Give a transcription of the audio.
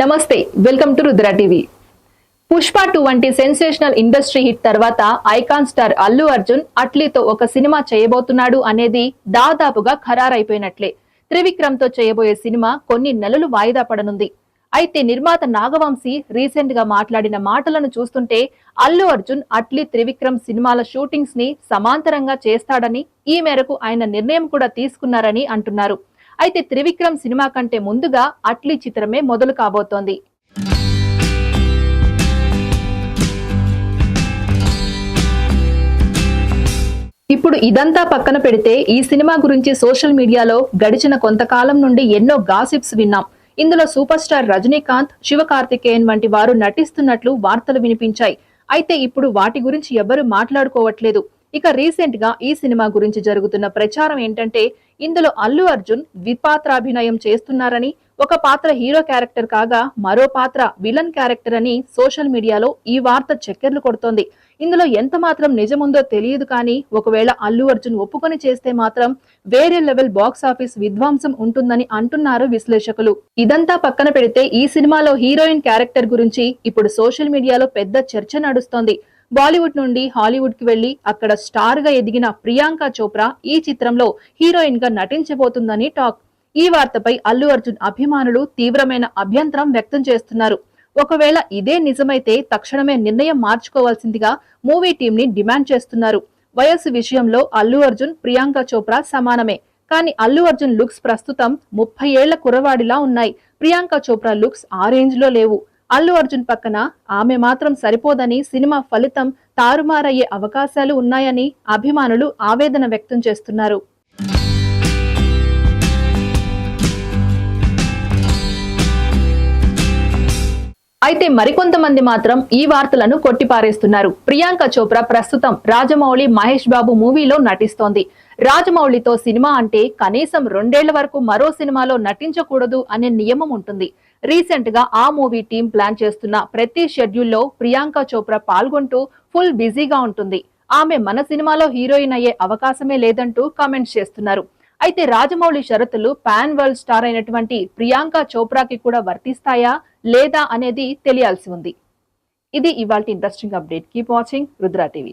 నమస్తే welcome to Rudra TV. Pushpa two వంటి sensational industry hit తర్వాత ఐకాన్ స్టార్ అల్లు అర్జున్ అట్లీతో ఒక సినిమా చేయబోతున్నాడు అనేది దాదాపుగా ఖరారైపోయినట్లే. త్రివిక్రమ్తో చేయబోయే సినిమా కొన్ని నెలలు వాయిదా పడనుంది. అయితే నిర్మాత నాగవంశీ రీసెంట్గా మాట్లాడిన మాటలను చూస్తుంటే అల్లు అర్జున్ అట్లీ త్రివిక్రమ్ సినిమాల షూటింగ్స్ని సమాంతరంగా చేస్తాడని ఈ మేరకు ఆయన నిర్ణయం కూడా తీసుకున్నారని అంటున్నారు. అయితే త్రివిక్రమ్ సినిమా కంటే ముందుగా అట్లీ చిత్రమే మొదలు కాబోతోంది. ఇప్పుడు ఇదంతా పక్కన పెడితే ఈ సినిమా గురించి సోషల్ మీడియాలో గడిచిన కొంతకాలం నుండి ఎన్నో గాసిప్స్ విన్నాం. ఇందులో సూపర్ స్టార్ రజనీకాంత్ శివకార్తికేయన్ వంటి వారు నటిస్తున్నట్లు వార్తలు వినిపించాయి. అయితే ఇప్పుడు వాటి గురించి ఎవరు మాట్లాడుకోవట్లేదు. ఇక రీసెంట్గా ఈ సినిమా గురించి జరుగుతున్న ప్రచారం ఏంటంటే ఇందులో అల్లు అర్జున్ ద్విపాత్రాభినయం చేస్తున్నారని ఒక పాత్ర హీరో క్యారెక్టర్ కాగా మరో పాత్ర విలన్ క్యారెక్టర్ అని సోషల్ మీడియాలో ఈ వార్త చక్కెర్లు కొడుతోంది. ఇందులో ఎంత మాత్రం నిజముందో తెలియదు కానీ ఒకవేళ అల్లు అర్జున్ ఒప్పుకొని చేస్తే మాత్రం వేరే లెవెల్ బాక్స్ ఆఫీస్ విధ్వంసం ఉంటుందని అంటున్నారు విశ్లేషకులు. ఇదంతా పక్కన పెడితే ఈ సినిమాలో హీరోయిన్ క్యారెక్టర్ గురించి ఇప్పుడు సోషల్ మీడియాలో పెద్ద చర్చ నడుస్తోంది. బాలీవుడ్ నుండి హాలీవుడ్కి వెళ్ళి అక్కడ స్టార్గా ఎదిగిన ప్రియాంక చోప్రా ఈ చిత్రంలో హీరోయిన్గా నటించబోతుందని టాక్. ఈ వార్తపై అల్లు అర్జున్ అభిమానులు తీవ్రమైన అభ్యంతరం వ్యక్తం చేస్తున్నారు. ఒకవేళ ఇదే నిజమైతే తక్షణమే నిర్ణయం మార్చుకోవాల్సిందిగా మూవీ టీం ని డిమాండ్ చేస్తున్నారు. వయస్సు విషయంలో అల్లు అర్జున్ ప్రియాంక చోప్రా సమానమే. కానీ అల్లు అర్జున్ లుక్స్ ప్రస్తుతం ముప్పై ఏళ్ళ కురవాడిలా ఉన్నాయి. ప్రియాంక చోప్రా లుక్స్ ఆ రేంజ్లో లేవు. అల్లు అర్జున్ పక్కన ఆమె మాత్రం సరిపోదని సినిమా ఫలితం తారుమారయ్యే అవకాశాలు ఉన్నాయని అభిమానులు ఆవేదన వ్యక్తం చేస్తున్నారు. అయితే మరికొంతమంది మాత్రం ఈ వార్తలను కొట్టిపారేస్తున్నారు. ప్రియాంక చోప్రా ప్రస్తుతం రాజమౌళి మహేష్ బాబు మూవీలో నటిస్తోంది. రాజమౌళితో సినిమా అంటే కనీసం రెండేళ్ళ వరకు మరో సినిమాలో నటించకూడదు అనే నియమం ఉంటుంది. రీసెంట్గా ఆ మూవీ టీం ప్లాన్ చేస్తున్న ప్రతి షెడ్యూల్లో ప్రియాంక చోప్రా పాల్గొంటూ ఫుల్ బిజీగా ఉంటుంది. ఆమె మన సినిమాలో హీరోయిన్ అయ్యే అవకాశమే లేదంటూ కామెంట్స్ చేస్తున్నారు. అయితే రాజమౌళి షరతులు పాన్ వరల్డ్ స్టార్ అయినటువంటి ప్రియాంక చోప్రాకి కూడా వర్తిస్తాయా లేదా అనేది తెలియాల్సి ఉంది. ఇది ఇవాళ interesting update keep watching Rudra TV.